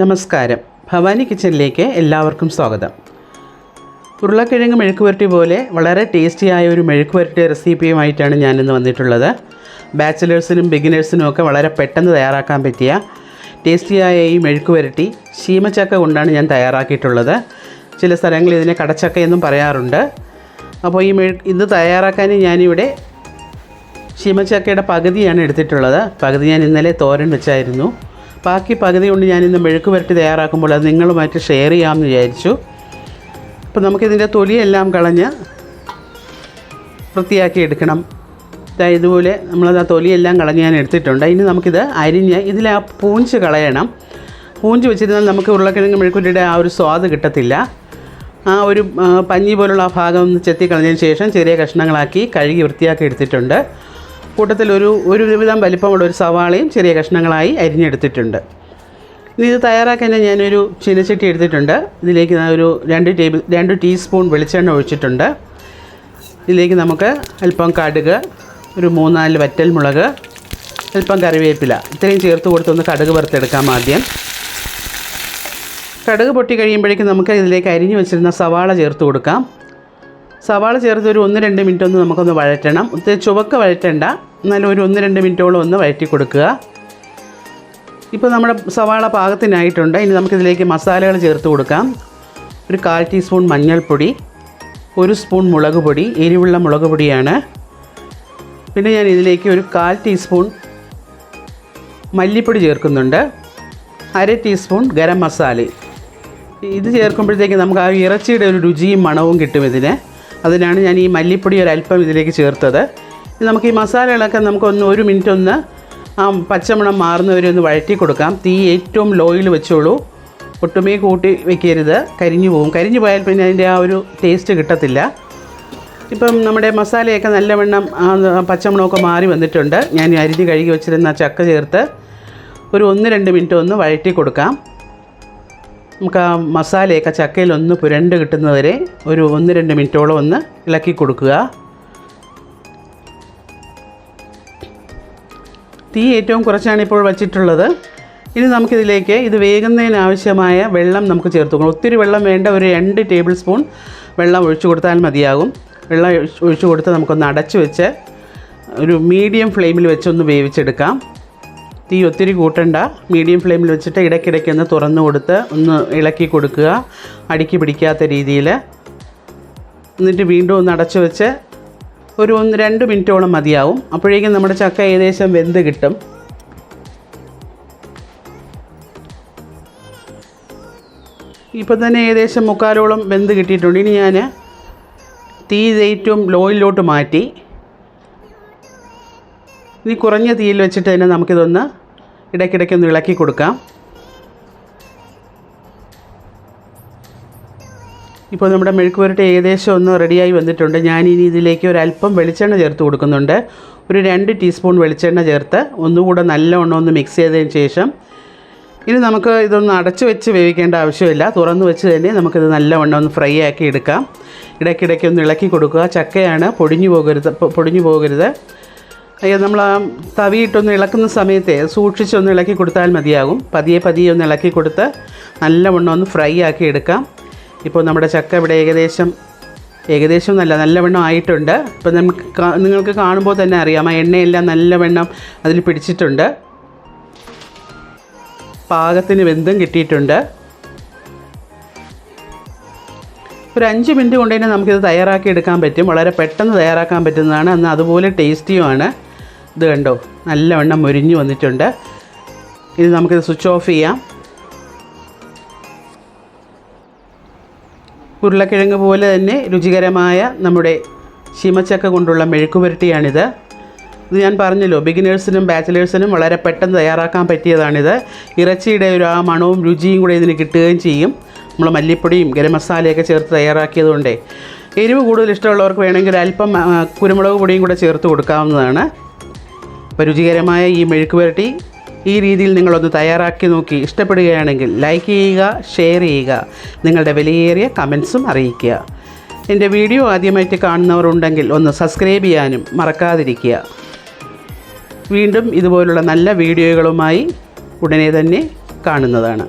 നമസ്കാരം. ഭവാനി കിച്ചണിലേക്ക് എല്ലാവർക്കും സ്വാഗതം. ഉരുളക്കിഴങ്ങ് മെഴുക്ക് പുരട്ടി പോലെ വളരെ ടേസ്റ്റിയായ ഒരു മെഴുക്ക് പുരട്ടി റെസിപ്പിയുമായിട്ടാണ് ഞാനിന്ന് വന്നിട്ടുള്ളത്. ബാച്ചിലേഴ്സിനും ബിഗിനേഴ്സിനും ഒക്കെ വളരെ പെട്ടെന്ന് തയ്യാറാക്കാൻ പറ്റിയ ടേസ്റ്റിയായ ഈ മെഴുക്ക് പുരട്ടി ശീമച്ചക്ക കൊണ്ടാണ് ഞാൻ തയ്യാറാക്കിയിട്ടുള്ളത്. ചില സ്ഥലങ്ങളിൽ ഇതിനെ കടച്ചക്ക എന്നും പറയാറുണ്ട്. അപ്പോൾ ഈ മെഴു ഇത് തയ്യാറാക്കാൻ ഞാനിവിടെ ശീമച്ചക്കയുടെ പകുതിയാണ് എടുത്തിട്ടുള്ളത്. പകുതി ഞാൻ ഇന്നലെ തോരൻ വെച്ചായിരുന്നു. ബാക്കി പകുതി കൊണ്ട് ഞാനിന്ന് മെഴുക്ക് പുരട്ടി തയ്യാറാക്കുമ്പോൾ അത് നിങ്ങളുമായിട്ട് ഷെയർ ചെയ്യാമെന്ന് വിചാരിച്ചു. അപ്പോൾ നമുക്കിതിന്റെ തൊലിയെല്ലാം കളഞ്ഞ് വൃത്തിയാക്കി എടുക്കണം. ഇതുപോലെ നമ്മളത് ആ തൊലിയെല്ലാം കളഞ്ഞ് ഞാൻ എടുത്തിട്ടുണ്ട്. ഇനി നമുക്കിത് അരിഞ്ഞ് ഇതിൽ ആ പൂഞ്ച് കളയണം. പൂഞ്ച് വെച്ചിരുന്നാൽ നമുക്ക് ഉരുളക്കിഴങ്ങ് മെഴുക്കുറ്റിയുടെ ആ ഒരു സ്വാദ് കിട്ടത്തില്ല. ആ ഒരു പഞ്ഞി പോലുള്ള ആ ഭാഗം ഒന്ന് ചെത്തി കളഞ്ഞതിന് ശേഷം ചെറിയ കഷ്ണങ്ങളാക്കി കഴുകി വൃത്തിയാക്കി എടുത്തിട്ടുണ്ട്. കൂട്ടത്തിൽ ഒരു ഒരു വിധം വലിപ്പമുള്ള ഒരു സവാളയും ചെറിയ കഷ്ണങ്ങളായി അരിഞ്ഞെടുത്തിട്ടുണ്ട്. ഇത് തയ്യാറാക്കാൻ ഞാനൊരു ചീനച്ചട്ടി എടുത്തിട്ടുണ്ട്. ഇതിലേക്ക് ഒരു രണ്ട് ടേബിൾ രണ്ട് ടീസ്പൂൺ വെളിച്ചെണ്ണ ഒഴിച്ചിട്ടുണ്ട്. ഇതിലേക്ക് നമുക്ക് അല്പം കടുക് ഒരു മൂന്നാൽ വറ്റൽ മുളക് അല്പം കറിവേപ്പില. ഇത്രയും ചേർത്ത് കൊടുത്തൊന്ന് കടുക് വറുത്തെടുക്കാം ആദ്യം. കടുക് പൊട്ടി കഴിയുമ്പോഴേക്കും നമുക്ക് ഇതിലേക്ക് അരിഞ്ഞു വെച്ചിരുന്ന സവാള ചേർത്ത് കൊടുക്കാം. സവാള ചേർത്ത് ഒരു ഒന്ന് രണ്ട് മിനിറ്റ് ഒന്ന് നമുക്കൊന്ന് വഴറ്റണം. ഒത്തിരി ചുവക്ക് വഴറ്റണ്ട. എന്നാലും ഒരു ഒന്ന് രണ്ട് മിനിറ്റോളം ഒന്ന് വഴറ്റി കൊടുക്കുക. ഇപ്പോൾ നമ്മുടെ സവാള പാകത്തിനായിട്ടുണ്ട്. ഇനി നമുക്കിതിലേക്ക് മസാലകൾ ചേർത്ത് കൊടുക്കാം. ഒരു കാൽ ടീസ്പൂൺ മഞ്ഞൾപ്പൊടി ഒരു സ്പൂൺ മുളക് പൊടി എരിവുള്ള മുളക് പൊടിയാണ്. പിന്നെ ഞാൻ ഇതിലേക്ക് ഒരു കാൽ ടീസ്പൂൺ മല്ലിപ്പൊടി ചേർക്കുന്നുണ്ട്. അര ടീസ്പൂൺ ഗരം മസാല. ഇത് ചേർക്കുമ്പോഴത്തേക്ക് നമുക്ക് ആ ഇറച്ചിയുടെ ഒരു രുചിയും മണവും കിട്ടും ഇതിന്. അതിനാണ് ഞാൻ ഈ മല്ലിപ്പൊടി ഒരല്പം ഇതിലേക്ക് ചേർത്തത്. നമുക്ക് ഈ മസാലകളൊക്കെ നമുക്കൊന്ന് ഒരു മിനിറ്റ് ഒന്ന് ആ പച്ചമണം മാറുന്നവരെ ഒന്ന് വഴറ്റി കൊടുക്കാം. തീ ഏറ്റവും ലോയിൽ വെച്ചോളൂ. ഒട്ടുമേ കൂട്ടി വെക്കരുത്. കരിഞ്ഞു പോകും കരിഞ്ഞു പോയാൽ പിന്നെ അതിന്റെ ആ ഒരു ടേസ്റ്റ് കിട്ടത്തില്ല. ഇപ്പം നമ്മുടെ മസാലയൊക്കെ നല്ലവണ്ണം ആ പച്ചമണമൊക്കെ മാറി വന്നിട്ടുണ്ട്. ഞാൻ അരിഞ്ഞ് കഴുകി വെച്ചിരുന്ന ചക്ക ചേർത്ത് ഒരു ഒന്ന് രണ്ട് മിനിറ്റ് ഒന്ന് വഴറ്റി കൊടുക്കാം. നമുക്ക് ആ മസാലയൊക്കെ ചക്കയിൽ ഒന്ന് പുരണ്ട് കിട്ടുന്നവരെ ഒരു ഒന്ന് രണ്ട് മിനിറ്റോളം ഒന്ന് ഇളക്കി കൊടുക്കുക. തീ ഏറ്റവും കുറച്ചാണ് ഇപ്പോൾ വച്ചിട്ടുള്ളത്. ഇനി നമുക്കിതിലേക്ക് ഇത് വേകുന്നതിന് ആവശ്യമായ വെള്ളം നമുക്ക് ചേർത്ത് കൊടുക്കണം. ഒത്തിരി വെള്ളം വേണ്ട ഒരു രണ്ട് ടേബിൾ സ്പൂൺ വെള്ളം ഒഴിച്ചു കൊടുത്താൽ മതിയാകും. വെള്ളം ഒഴിച്ചു കൊടുത്ത് നമുക്കൊന്ന് അടച്ചു വെച്ച് ഒരു മീഡിയം ഫ്ലെയിമിൽ വെച്ചൊന്ന് വേവിച്ചെടുക്കാം. തീ ഒത്തിരി കൂട്ടണ്ട. മീഡിയം ഫ്ലെയിമിൽ വെച്ചിട്ട് ഇടയ്ക്കിടയ്ക്ക് ഒന്ന് തുറന്നു കൊടുത്ത് ഒന്ന് ഇളക്കി കൊടുക്കുക. അടുക്കി പിടിക്കാത്ത രീതിയിൽ എന്നിട്ട് വീണ്ടും ഒന്ന് അടച്ചു വെച്ച് ഒരു ഒന്ന് രണ്ട് മിനിറ്റോളം മതിയാവും. അപ്പോഴേക്കും നമ്മുടെ ചക്ക ഏകദേശം വെന്ത് കിട്ടും. ഇപ്പം തന്നെ ഏകദേശം മുക്കാലോളം വെന്ത് കിട്ടിയിട്ടുണ്ട്. ഇനി ഞാൻ തീ ഏറ്റവും ലോയിലോട്ട് മാറ്റി. ഇനി കുറഞ്ഞ തീയിൽ വെച്ചിട്ട് തന്നെ നമുക്കിതൊന്ന് ഇടയ്ക്കിടയ്ക്കൊന്ന് ഇളക്കി കൊടുക്കാം. ഇപ്പോൾ നമ്മുടെ മെഴുക്ക് പുരട്ടി ഏകദേശം ഒന്ന് റെഡിയായി വന്നിട്ടുണ്ട്. ഞാനിനി ഇതിലേക്ക് ഒരല്പം വെളിച്ചെണ്ണ ചേർത്ത് കൊടുക്കുന്നുണ്ട്. ഒരു രണ്ട് ടീസ്പൂൺ വെളിച്ചെണ്ണ ചേർത്ത് ഒന്നുകൂടെ നല്ലവണ്ണം ഒന്ന് മിക്സ് ചെയ്തതിന് ശേഷം ഇനി നമുക്ക് ഇതൊന്ന് അടച്ചു വെച്ച് വേവിക്കേണ്ട ആവശ്യമില്ല. തുറന്ന് വെച്ച് തന്നെ നമുക്കിത് നല്ലവണ്ണം ഒന്ന് ഫ്രൈ ആക്കി എടുക്കാം. ഇടയ്ക്കിടയ്ക്ക് ഒന്ന് ഇളക്കി കൊടുക്കുക. ചക്കയാണ് പൊടിഞ്ഞു പോകരുത് പൊടിഞ്ഞു പോകരുത്. അയ്യോ നമ്മൾ ആ തവിയിട്ടൊന്ന് ഇളക്കുന്ന സമയത്തെ സൂക്ഷിച്ചൊന്ന് ഇളക്കി കൊടുത്താൽ മതിയാകും. പതിയെ പതിയെ ഒന്ന് ഇളക്കി കൊടുത്ത് നല്ലവണ്ണം ഒന്ന് ഫ്രൈ ആക്കി എടുക്കാം. ഇപ്പോൾ നമ്മുടെ ചക്ക ഇവിടെ ഏകദേശം ഏകദേശം നല്ല നല്ലവണ്ണം ആയിട്ടുണ്ട്. ഇപ്പോൾ നമുക്ക് നിങ്ങൾക്ക് കാണുമ്പോൾ തന്നെ അറിയാം ആ എണ്ണയെല്ലാം നല്ലവണ്ണം അതിൽ പിടിച്ചിട്ടുണ്ട്. പാകത്തിന് വെന്തും കിട്ടിയിട്ടുണ്ട്. ഒരു അഞ്ച് മിനിറ്റ് കൊണ്ട് തന്നെ നമുക്കിത് തയ്യാറാക്കി എടുക്കാൻ പറ്റും. വളരെ പെട്ടെന്ന് തയ്യാറാക്കാൻ പറ്റുന്നതാണ്. എന്നാൽ അതുപോലെ ടേസ്റ്റിയുമാണ്. ഇത് കണ്ടോ? നല്ലവണ്ണം മൊരിഞ്ഞു വന്നിട്ടുണ്ട്. ഇത് നമുക്കിത് സ്വിച്ച് ഓഫ് ചെയ്യാം. ഉരുളക്കിഴങ്ങ് പോലെ തന്നെ രുചികരമായ നമ്മുടെ ചീമച്ചക്ക കൊണ്ടുള്ള മെഴുക്ക് പുരട്ടിയാണിത് ഇത് ഞാൻ പറഞ്ഞല്ലോ ബിഗിനേഴ്സിനും ബാച്ചിലേഴ്സിനും വളരെ പെട്ടെന്ന് തയ്യാറാക്കാൻ പറ്റിയതാണിത്. ഇറച്ചിയുടെ ഒരു ആ മണവും രുചിയും കൂടെ ഇതിന് കിട്ടുകയും ചെയ്യും. നമ്മൾ മല്ലിപ്പൊടിയും ഗരം മസാലയൊക്കെ ചേർത്ത് തയ്യാറാക്കിയതുകൊണ്ടേ. എരിവ് കൂടുതൽ ഇഷ്ടമുള്ളവർക്ക് വേണമെങ്കിൽ അല്പം കുരുമുളക് പൊടിയും കൂടെ ചേർത്ത് കൊടുക്കാവുന്നതാണ്. അപ്പോൾ രുചികരമായ ഈ മെഴുക്ക് പുരട്ടി ഈ രീതിയിൽ നിങ്ങളൊന്ന് തയ്യാറാക്കി നോക്കി ഇഷ്ടപ്പെടുകയാണെങ്കിൽ ലൈക്ക് ചെയ്യുക ഷെയർ ചെയ്യുക. നിങ്ങളുടെ വിലയേറിയ കമൻസും അറിയിക്കുക. എന്റെ വീഡിയോ ആദ്യമായിട്ട് കാണുന്നവരുണ്ടെങ്കിൽ ഒന്ന് സബ്സ്ക്രൈബ് ചെയ്യാനും മറക്കാതിരിക്കുക. വീണ്ടും ഇതുപോലുള്ള നല്ല വീഡിയോകളുമായി ഉടനെ തന്നെ കാണുന്നതാണ്.